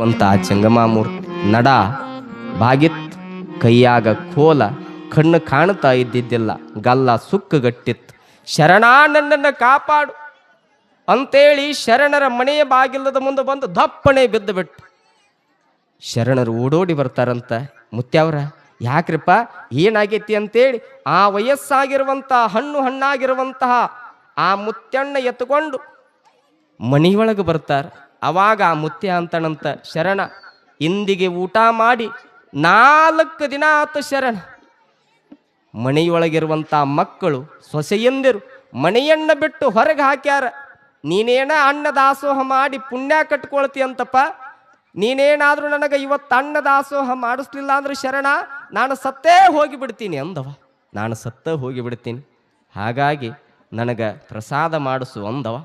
ವಂತ ಜಂಗಮಾಮೂರ್ತಿ ನಡ ಬಾಗಿತ್ ಕೈಯಾಗ ಕೋಲ ಕಣ್ಣು ಕಾಣ್ತಾ ಇದ್ದಿದ್ದಿಲ್ಲ, ಗಲ್ಲ ಸುಕ್ಕುಗಟ್ಟಿತ್ತು. ಶರಣಾ ನನ್ನನ್ನು ಕಾಪಾಡು ಅಂತೇಳಿ ಶರಣರ ಮನೆಯ ಬಾಗಿಲದ ಮುಂದೆ ಬಂದು ದಪ್ಪಣೆ ಬಿದ್ದು ಬಿಟ್ಟು ಶರಣರು ಓಡೋಡಿ ಬರ್ತಾರಂತ. ಮುತ್ಯಾವ್ರ ಯಾಕ್ರಿಪ್ಪ, ಏನಾಗೈತಿ ಅಂತೇಳಿ ಆ ವಯಸ್ಸಾಗಿರುವಂತಹ ಹಣ್ಣು ಹಣ್ಣಾಗಿರುವಂತಹ ಆ ಮುತ್ಯಣ್ಣ ಎತ್ಕೊಂಡು ಮನೆಯೊಳಗೆ ಬರ್ತಾರೆ. ಅವಾಗ ಆ ಮುತ್ಯ ಅಂತಣಂತ ಶರಣ ಇಂದಿಗೆ ಊಟ ಮಾಡಿ ನಾಲ್ಕು ದಿನ ಆತ ಶರಣ. ಮನೆಯೊಳಗಿರುವಂಥ ಮಕ್ಕಳು ಸೊಸೆಯಂದಿರು ಮನೆಯನ್ನ ಬಿಟ್ಟು ಹೊರಗೆ ಹಾಕ್ಯಾರ, ನೀನೇನ ಅನ್ನ ದಾಸೋಹ ಮಾಡಿ ಪುಣ್ಯ ಕಟ್ಕೊಳ್ತಿ ಅಂತಪ್ಪ? ನೀನೇನಾದರೂ ನನಗೆ ಇವತ್ತು ಅನ್ನ ದಾಸೋಹ ಮಾಡಿಸ್ಲಿಲ್ಲ ಅಂದ್ರೆ ಶರಣ, ನಾನು ಸತ್ತೇ ಹೋಗಿ ಬಿಡ್ತೀನಿ ಅಂದವ. ನಾನು ಸತ್ತ ಹೋಗಿ ಬಿಡ್ತೀನಿ ಹಾಗಾಗಿ ನನಗೆ ಪ್ರಸಾದ ಮಾಡಿಸು ಅಂದವ.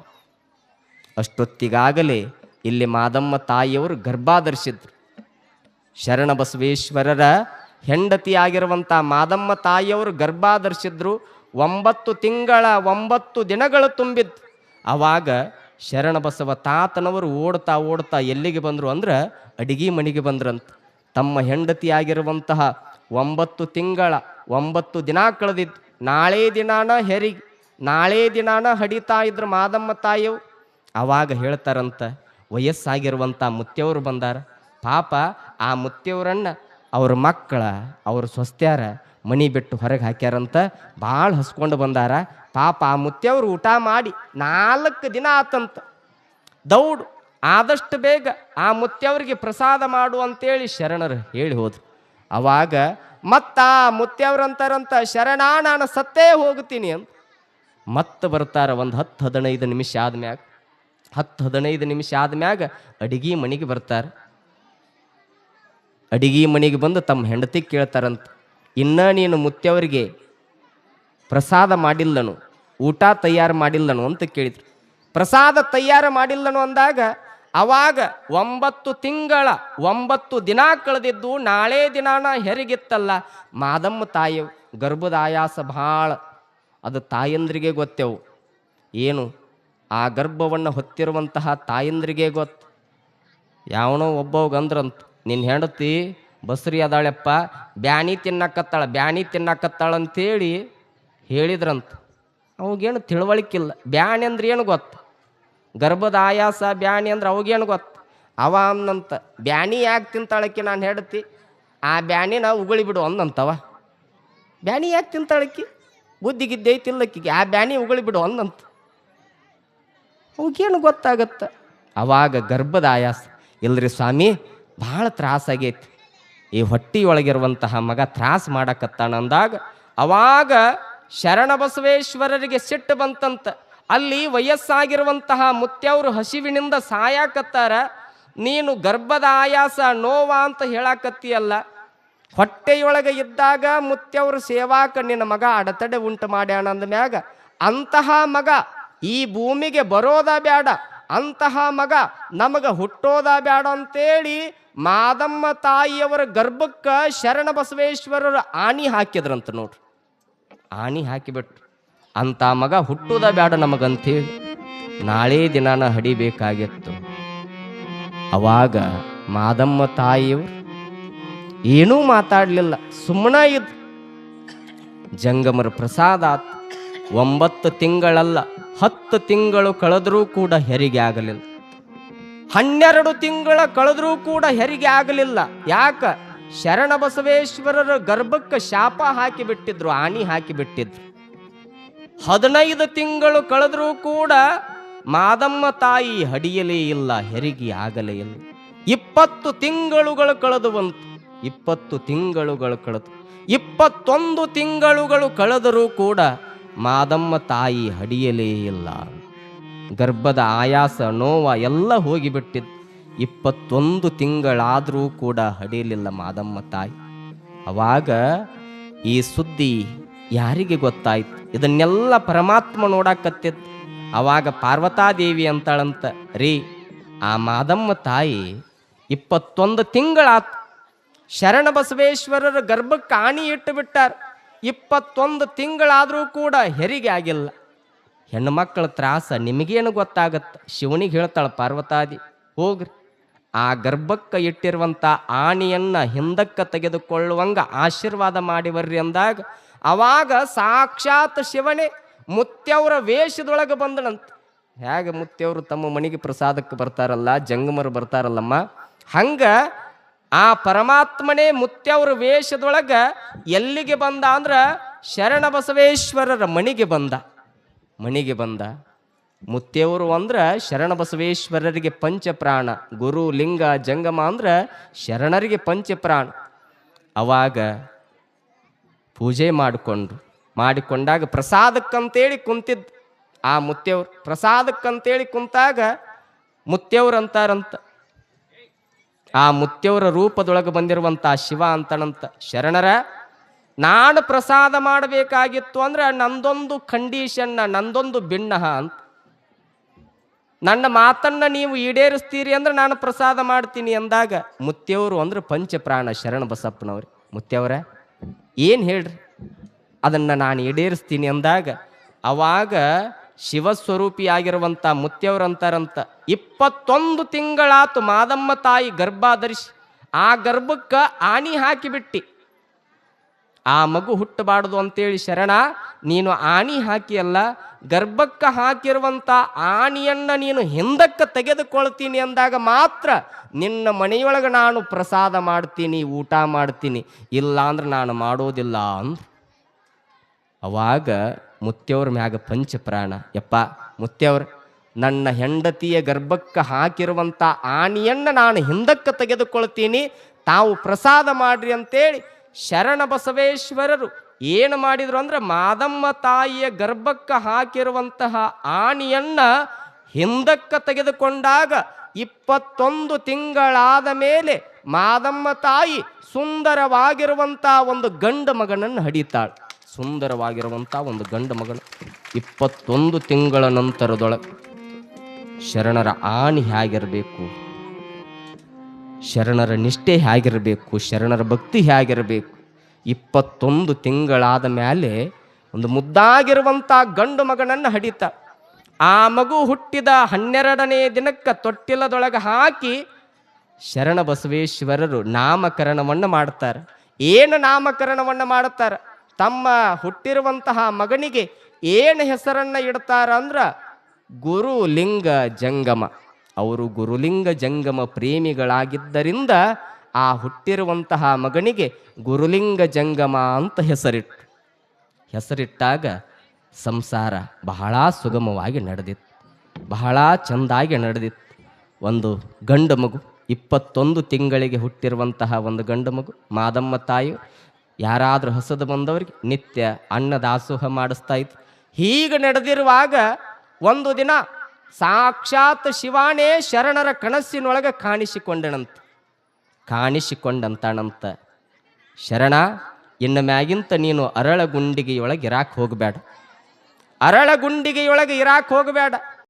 ಅಷ್ಟೊತ್ತಿಗಾಗಲೇ ಇಲ್ಲಿ ಮಾದಮ್ಮ ತಾಯಿಯವರು ಗರ್ಭಾಧರಿಸಿದ್ರು. ಶರಣ ಬಸವೇಶ್ವರರ ಹೆಂಡತಿಯಾಗಿರುವಂಥ ಮಾದಮ್ಮ ತಾಯಿಯವರು ಗರ್ಭಾಧರಿಸಿದ್ರು. ಒಂಬತ್ತು ತಿಂಗಳ, ಒಂಬತ್ತು ದಿನಗಳು ತುಂಬಿದ್ದು ಆವಾಗ ಶರಣ ಬಸವ ತಾತನವರು ಓಡ್ತಾ ಓಡ್ತಾ ಎಲ್ಲಿಗೆ ಬಂದರು ಅಂದ್ರೆ ಅಡಿಗೆ ಮನೆಗೆ ಬಂದ್ರಂತ. ತಮ್ಮ ಹೆಂಡತಿಯಾಗಿರುವಂತಹ ಒಂಬತ್ತು ತಿಂಗಳ, ಒಂಬತ್ತು ದಿನ ಕಳೆದಿದ್ದು ನಾಳೆ ದಿನಾನ ಹೆರಿಗೆ ನಾಳೆ ದಿನಾನ ಹಡಿತಾ ಇದ್ರು ಮಾದಮ್ಮ ತಾಯಿಯವು ಆವಾಗ ಹೇಳ್ತಾರಂತ ವಯಸ್ಸಾಗಿರುವಂಥ ಮುತ್ತೆಯವರು ಬಂದಾರ. ಪಾಪ ಆ ಮುತ್ತೆಯವರನ್ನ ಅವ್ರ ಮಕ್ಕಳ, ಅವ್ರ ಸ್ವಸ್ತ್ಯಾರ ಮನಿ ಬಿಟ್ಟು ಹೊರಗೆ ಹಾಕ್ಯಾರಂತ ಭಾಳ ಹಸ್ಕೊಂಡು ಬಂದಾರ. ಪಾಪ ಆ ಮುತ್ತೆಯವರು ಊಟ ಮಾಡಿ ನಾಲ್ಕು ದಿನ ಆತಂತ. ದೌಡು ಆದಷ್ಟು ಬೇಗ ಆ ಮುತ್ತೆಯವರಿಗೆ ಪ್ರಸಾದ ಮಾಡು ಅಂತೇಳಿ ಶರಣರು ಹೇಳಿ ಹೋದ್ರು. ಅವಾಗ ಮತ್ತ ಆ ಮುತ್ತೆಯವ್ರಂತಾರಂತ ಶರಣ, ನಾನು ಸತ್ತೇ ಹೋಗ್ತೀನಿ ಅಂತ. ಮತ್ತೆ ಬರ್ತಾರ ಒಂದು ಹತ್ತು ಹದಿನೈದು ನಿಮಿಷ ಆದ್ಮ್ಯಾಗ ಹತ್ತು ಹದಿನೈದು ನಿಮಿಷ ಆದ್ಮ್ಯಾಗ ಅಡಿಗೆ ಮನೆಗೆ ಬರ್ತಾರೆ. ಅಡಿಗೆ ಮನೆಗೆ ಬಂದು ತಮ್ಮ ಹೆಂಡತಿ ಕೇಳ್ತಾರಂತ, ಇನ್ನ ನೀನು ಮುತ್ಯವರಿಗೆ ಪ್ರಸಾದ ಮಾಡಿಲ್ಲನು, ಊಟ ತಯಾರು ಮಾಡಿಲ್ಲನು ಅಂತ ಕೇಳಿದ್ರು. ಪ್ರಸಾದ ತಯಾರು ಮಾಡಿಲ್ಲನು ಅಂದಾಗ ಅವಾಗ ಒಂಬತ್ತು ತಿಂಗಳ, ಒಂಬತ್ತು ದಿನ ಕಳೆದಿದ್ದು ನಾಳೆ ದಿನಾನ ಹೆರಿಗಿತ್ತಲ್ಲ. ಮಾದಮ್ಮ ತಾಯಿ ಗರ್ಭದ ಆಯಾಸ ಭಾಳ, ಅದು ತಾಯಂದ್ರಿಗೆ ಗೊತ್ತೆವು. ಏನು? ಆ ಗರ್ಭವನ್ನು ಹೊತ್ತಿರುವಂತಹ ತಾಯಂದ್ರಿಗೆ ಗೊತ್ತು ಯಾವನೋ ಒಬ್ಬವ್ ಅಂದ್ರಂತ ನಿನ್ನ ಹೆಂಡತಿ ಬಸ್ರಿ ಅದಾಳೆಪ್ಪ, ಬ್ಯಾನಿ ತಿನ್ನಕತ್ತಾಳ ಬ್ಯಾನಿ ತಿನ್ನಕತ್ತಾಳ ಅಂತೇಳಿ ಹೇಳಿದ್ರಂತ. ಅವಾಗೇನು ತಿಳುವಳಿಕಿಲ್ಲ. ಬ್ಯಾನಿ ಅಂದ್ರೆ ಏನು ಗೊತ್ತು? ಗರ್ಭದ ಆಯಾಸ ಬ್ಯಾನಿ ಅಂದ್ರೆ ಅವಾಗೇನು ಗೊತ್ತು? ಅವ ಅಂದಂತ ಬ್ಯಾನಿ ಯಾಕೆ ತಿಂತಾಳಕ್ಕೆ ನಾನು ಹೆಂಡತಿ? ಆ ಬ್ಯಾನಿನ ಉಗುಳಿ ಬಿಡು ಅಂದಂತವ ಬ್ಯಾನಿ ಯಾಕೆ ತಿಂತಾಳಕ್ಕಿ ಬುದ್ಧಿ ತಿಲ್ಲಕ್ಕಿಗೆ ಐತಿಲ್ಲಕ್ಕಿಗೆ ಆ ಬ್ಯಾನಿ ಉಗುಳಿ ಬಿಡು ಅಂದಂತ ಅವಕ್ಕೇನು ಗೊತ್ತಾಗತ್ತೆ? ಅವಾಗ ಗರ್ಭದ ಆಯಾಸ. ಇಲ್ರಿ ಸ್ವಾಮಿ, ಭಾಳ ತ್ರಾಸಾಗೈತಿ ಈ ಹೊಟ್ಟಿಯೊಳಗಿರುವಂತಹ ಮಗ ತ್ರಾಸ ಮಾಡಕತ್ತಾನ ಅಂದಾಗ, ಅವಾಗ ಶರಣ ಬಸವೇಶ್ವರರಿಗೆ ಸಿಟ್ಟು ಬಂತಂತ. ಅಲ್ಲಿ ವಯಸ್ಸಾಗಿರುವಂತಹ ಮುತ್ಯವರು ಹಸಿವಿನಿಂದ ಸಾಯಾಕತ್ತಾರ. ನೀನು ಗರ್ಭದ ಆಯಾಸ ನೋವಾ ಅಂತ ಹೇಳಾಕತ್ತೀಯಲ್ಲ. ಹೊಟ್ಟೆಯೊಳಗೆ ಇದ್ದಾಗ ಮುತ್ಯವರು ಸೇವಾಕ ನಿನ್ನ ಮಗ ಅಡತಡೆ ಉಂಟು ಮಾಡ್ಯಾಣ ಅಂದ ಮ್ಯಾಗ, ಅಂತಹ ಮಗ ಈ ಭೂಮಿಗೆ ಬರೋದ ಬ್ಯಾಡ. ಅಂತಹ ಮಗ ನಮಗೆ ಹುಟ್ಟೋದ ಬ್ಯಾಡ ಅಂತೇಳಿ ಮಾದಮ್ಮ ತಾಯಿಯವರ ಗರ್ಭಕ್ಕೆ ಶರಣ ಬಸವೇಶ್ವರರು ಆಣಿ ಹಾಕಿದ್ರಂತ ನೋಡ್ರಿ. ಆಣಿ ಹಾಕಿಬಿಟ್ರು. ಅಂತ ಮಗ ಹುಟ್ಟೋದ ಬ್ಯಾಡ ನಮಗಂತೇಳಿ. ನಾಳೆ ದಿನಾನ ಹಡಿಬೇಕಾಗಿತ್ತು. ಅವಾಗ ಮಾದಮ್ಮ ತಾಯಿಯವರು ಏನೂ ಮಾತಾಡಲಿಲ್ಲ. ಸುಮ್ಮನ ಇದ್ ಜಂಗಮರ ಪ್ರಸಾದ ಆತು. ಒಂಬತ್ತು ತಿಂಗಳಲ್ಲ ಹತ್ತು ತಿಂಗಳು ಕಳೆದರೂ ಕೂಡ ಹೆರಿಗೆ ಆಗಲಿಲ್ಲ. ಹನ್ನೆರಡು ತಿಂಗಳ ಕಳೆದರೂ ಕೂಡ ಹೆರಿಗೆ ಆಗಲಿಲ್ಲ. ಯಾಕ? ಶರಣ ಬಸವೇಶ್ವರರ ಗರ್ಭಕ್ಕೆ ಶಾಪ ಹಾಕಿ ಬಿಟ್ಟಿದ್ರು, ಆಣಿ ಹಾಕಿ ಬಿಟ್ಟಿದ್ರು. ಹದಿನೈದು ತಿಂಗಳು ಕಳೆದರೂ ಕೂಡ ಮಾದಮ್ಮ ತಾಯಿ ಹಡಿಯಲೇ ಇಲ್ಲ, ಹೆರಿಗೆ ಆಗಲೇ ಇಲ್ಲ. ಇಪ್ಪತ್ತು ತಿಂಗಳುಗಳು ಕಳೆದು ಬಂತು ಇಪ್ಪತ್ತು ತಿಂಗಳುಗಳು ಕಳೆದು, ಇಪ್ಪತ್ತೊಂದು ತಿಂಗಳುಗಳು ಕಳೆದರೂ ಕೂಡ ಮಾದಮ್ಮ ತಾಯಿ ಹಡಿಯಲೇ ಇಲ್ಲ. ಗರ್ಭದ ಆಯಾಸ ನೋವ ಎಲ್ಲ ಹೋಗಿಬಿಟ್ಟಿದ್ದು ಇಪ್ಪತ್ತೊಂದು ತಿಂಗಳಾದರೂ ಕೂಡ ಹಡಿಯಲಿಲ್ಲ ಮಾದಮ್ಮ ತಾಯಿ. ಅವಾಗ ಈ ಸುದ್ದಿ ಯಾರಿಗೆ ಗೊತ್ತಾಯ್ತು? ಇದನ್ನೆಲ್ಲ ಪರಮಾತ್ಮ ನೋಡಾಕತ್ತಿತ್ತು ಅವಾಗ ಪಾರ್ವತಾದೇವಿ ಅಂತಾಳಂತ, ರೀ, ಆ ಮಾದಮ್ಮ ತಾಯಿ ಇಪ್ಪತ್ತೊಂದು ತಿಂಗಳಾತ್. ಶರಣ ಬಸವೇಶ್ವರರ ಗರ್ಭಕ್ಕೆ ಆಣಿ ಇಟ್ಟು ಬಿಟ್ಟಾರ. ಇಪ್ಪತ್ತೊಂದು ತಿಂಗಳಾದರೂ ಕೂಡ ಹೆರಿಗೆ ಆಗಿಲ್ಲ. ಹೆಣ್ಣು ಮಕ್ಕಳ ತ್ರಾಸ ನಿಮಗೇನು ಗೊತ್ತಾಗತ್ತೆ? ಶಿವನಿಗೆ ಹೇಳ್ತಾಳೆ, ಪಾರ್ವತಾದಿ, ಹೋಗ್ರಿ. ಆ ಗರ್ಭಕ್ಕೆ ಇಟ್ಟಿರುವಂಥ ಆಣಿಯನ್ನು ಹಿಂದಕ್ಕೆ ತೆಗೆದುಕೊಳ್ಳುವಂಗ ಆಶೀರ್ವಾದ ಮಾಡಿ ಬರ್ರಿ ಅಂದಾಗ, ಅವಾಗ ಸಾಕ್ಷಾತ್ ಶಿವನೇ ಮುತ್ಯವರ ವೇಷದೊಳಗೆ ಬಂದಳಂತೆ ಹೇಗೆ ಮುತ್ಯವರು ತಮ್ಮ ಮನೆಗೆ ಪ್ರಸಾದಕ್ಕೆ ಬರ್ತಾರಲ್ಲ, ಜಂಗಮರು ಬರ್ತಾರಲ್ಲಮ್ಮ, ಹಂಗ ಆ ಪರಮಾತ್ಮನೇ ಮುತ್ಯವ್ರ ವೇಷದೊಳಗೆ ಎಲ್ಲಿಗೆ ಬಂದ ಅಂದ್ರ ಶರಣ ಬಸವೇಶ್ವರರ ಮಣಿಗೆ ಬಂದ. ಮಣಿಗೆ ಬಂದ. ಮುತ್ಯವರು ಅಂದ್ರ ಶರಣ ಬಸವೇಶ್ವರರಿಗೆ ಪಂಚಪ್ರಾಣ, ಗುರು, ಲಿಂಗ, ಜಂಗಮ ಅಂದ್ರ ಶರಣರಿಗೆ ಪಂಚಪ್ರಾಣ. ಅವಾಗ ಪೂಜೆ ಮಾಡಿಕೊಂಡ್ರು ಮಾಡಿಕೊಂಡಾಗ ಪ್ರಸಾದಕ್ಕಂತೇಳಿ ಕುಂತಿದ್ ಆ ಮುತ್ಯವ್ರು. ಪ್ರಸಾದಕ್ಕಂತೇಳಿ ಕುಂತಾಗ ಮುತ್ಯವ್ರು ಅಂತಾರಂತ. ಆ ಮುತ್ಯವರ ರೂಪದೊಳಗೆ ಬಂದಿರುವಂಥ ಶಿವ ಅಂತನಂತ ಶರಣರ, ನಾನು ಪ್ರಸಾದ ಮಾಡಬೇಕಾಗಿತ್ತು ಅಂದ್ರೆ ನಂದೊಂದು ಕಂಡೀಷನ್ನ ನಂದೊಂದು ಭಿನ್ನಹ ಅಂತ. ನನ್ನ ಮಾತನ್ನ ನೀವು ಈಡೇರಿಸ್ತೀರಿ ಅಂದ್ರೆ ನಾನು ಪ್ರಸಾದ ಮಾಡ್ತೀನಿ ಅಂದಾಗ ಮುತ್ಯವರು ಅಂದ್ರೆ ಪಂಚಪ್ರಾಣ ಶರಣ ಬಸಪ್ಪನವ್ರಿ. ಮುತ್ಯವರ, ಏನು ಹೇಳ್ರಿ? ಅದನ್ನು ನಾನು ಈಡೇರಿಸ್ತೀನಿ ಅಂದಾಗ ಅವಾಗ ಶಿವಸ್ವರೂಪಿಯಾಗಿರುವಂಥ ಮುತ್ಯವರಂತಾರಂತ ಇಪ್ಪತ್ತೊಂದು ತಿಂಗಳಾತು ಮಾದಮ್ಮ ತಾಯಿ ಗರ್ಭ ಧರಿಸಿ ಆ ಗರ್ಭಕ್ಕೆ ಆಣಿ ಹಾಕಿಬಿಟ್ಟಿ. ಆ ಮಗು ಹುಟ್ಟಬಾರ್ದು ಅಂತೇಳಿ ಶರಣ, ನೀನು ಆಣಿ ಹಾಕಿಯಲ್ಲ, ಗರ್ಭಕ್ಕೆ ಹಾಕಿರುವಂಥ ಆಣಿಯನ್ನು ನೀನು ಹಿಂದಕ್ಕೆ ತೆಗೆದುಕೊಳ್ತೀನಿ ಅಂದಾಗ ಮಾತ್ರ ನಿನ್ನ ಮನೆಯೊಳಗೆ ನಾನು ಪ್ರಸಾದ ಮಾಡ್ತೀನಿ, ಊಟ ಮಾಡ್ತೀನಿ ಇಲ್ಲ ಅಂದ್ರೆ ನಾನು ಮಾಡೋದಿಲ್ಲ ಅಂದ್ರು. ಅವಾಗ ಮುತ್ಯವ್ರ ಮ್ಯಾಗ ಪಂಚಪ್ರಾಣ ಯಪ್ಪ ಮುತ್ಯವ್ರ ನನ್ನ ಹೆಂಡತಿಯ ಗರ್ಭಕ್ಕೆ ಹಾಕಿರುವಂಥ ಆಣಿಯನ್ನು ನಾನು ಹಿಂದಕ್ಕೆ ತೆಗೆದುಕೊಳ್ತೀನಿ. ತಾವು ಪ್ರಸಾದ ಮಾಡ್ರಿ ಅಂತೇಳಿ ಶರಣ ಬಸವೇಶ್ವರರು ಏನು ಮಾಡಿದ್ರು ಅಂದ್ರೆ ಮಾದಮ್ಮ ತಾಯಿಯ ಗರ್ಭಕ್ಕೆ ಹಾಕಿರುವಂತಹ ಆಣಿಯನ್ನು ಹಿಂದಕ್ಕೆ ತೆಗೆದುಕೊಂಡಾಗ ಇಪ್ಪತ್ತೊಂದು ತಿಂಗಳಾದ ಮೇಲೆ ಮಾದಮ್ಮ ತಾಯಿ ಸುಂದರವಾಗಿರುವಂಥ ಒಂದು ಗಂಡು ಮಗನನ್ನು ಹಡಿತಾಳೆ. ಸುಂದರವಾಗಿರುವಂಥ ಒಂದು ಗಂಡು ಮಗಳು. ಇಪ್ಪತ್ತೊಂದು ತಿಂಗಳ ನಂತರದೊಳಗೆ ಶರಣರ ಆಣಿ ಹೇಗಿರಬೇಕು? ಶರಣರ ನಿಷ್ಠೆ ಹೇಗಿರಬೇಕು? ಶರಣರ ಭಕ್ತಿ ಹೇಗಿರಬೇಕು? ಇಪ್ಪತ್ತೊಂದು ತಿಂಗಳಾದ ಮೇಲೆ ಒಂದು ಮುದ್ದಾಗಿರುವಂಥ ಗಂಡು ಮಗನನ್ನು ಹಡಿತ. ಆ ಮಗು ಹುಟ್ಟಿದ ಹನ್ನೆರಡನೇ ದಿನಕ್ಕೆ ತೊಟ್ಟಿಲದೊಳಗೆ ಹಾಕಿ ಶರಣ ಬಸವೇಶ್ವರರು ನಾಮಕರಣವನ್ನು ಮಾಡ್ತಾರೆ. ಏನು ನಾಮಕರಣವನ್ನು ಮಾಡುತ್ತಾರೆ ತಮ್ಮ ಹುಟ್ಟಿರುವಂತಹ ಮಗನಿಗೆ ಏನು ಹೆಸರನ್ನ ಇಡ್ತಾರ ಅಂದ್ರೆ ಗುರುಲಿಂಗ ಜಂಗಮ. ಅವರು ಗುರುಲಿಂಗ ಜಂಗಮ ಪ್ರೇಮಿಗಳಾಗಿದ್ದರಿಂದ ಆ ಹುಟ್ಟಿರುವಂತಹ ಮಗನಿಗೆ ಗುರುಲಿಂಗ ಜಂಗಮ ಅಂತ ಹೆಸರಿಟ್ಟು. ಹೆಸರಿಟ್ಟಾಗ ಸಂಸಾರ ಬಹಳ ಸುಗಮವಾಗಿ ನಡೆದಿತ್ತು. ಬಹಳ ಚೆಂದಾಗಿ ನಡೆದಿತ್ತು. ಒಂದು ಗಂಡು ಮಗು ಇಪ್ಪತ್ತೊಂದು ತಿಂಗಳಿಗೆ ಹುಟ್ಟಿರುವಂತಹ ಒಂದು ಗಂಡು ಮಗು, ಮಾದಮ್ಮ ತಾಯಿ ಯಾರಾದರೂ ಹೊಸದು ಬಂದವರಿಗೆ ನಿತ್ಯ ಅನ್ನ ದಾಸೋಹ ಮಾಡಿಸ್ತಾ ಇತ್ತು. ಹೀಗೆ ನಡೆದಿರುವಾಗ ಒಂದು ದಿನ ಸಾಕ್ಷಾತ್ ಶಿವಾನೇ ಶರಣರ ಕನಸಿನೊಳಗೆ ಕಾಣಿಸಿಕೊಂಡನಂತ. ಕಾಣಿಸಿಕೊಂಡಂತಾನಂತ. ಶರಣ, ಇನ್ನು ಮ್ಯಾಗಿಂತ ನೀನು ಅರಳ ಗುಂಡಿಗೆಯೊಳಗೆ ಇರಾಕ್ ಹೋಗಬೇಡ. ಅರಳ ಗುಂಡಿಗೆಯೊಳಗೆ ಇರಾಕ್ ಹೋಗಬೇಡ.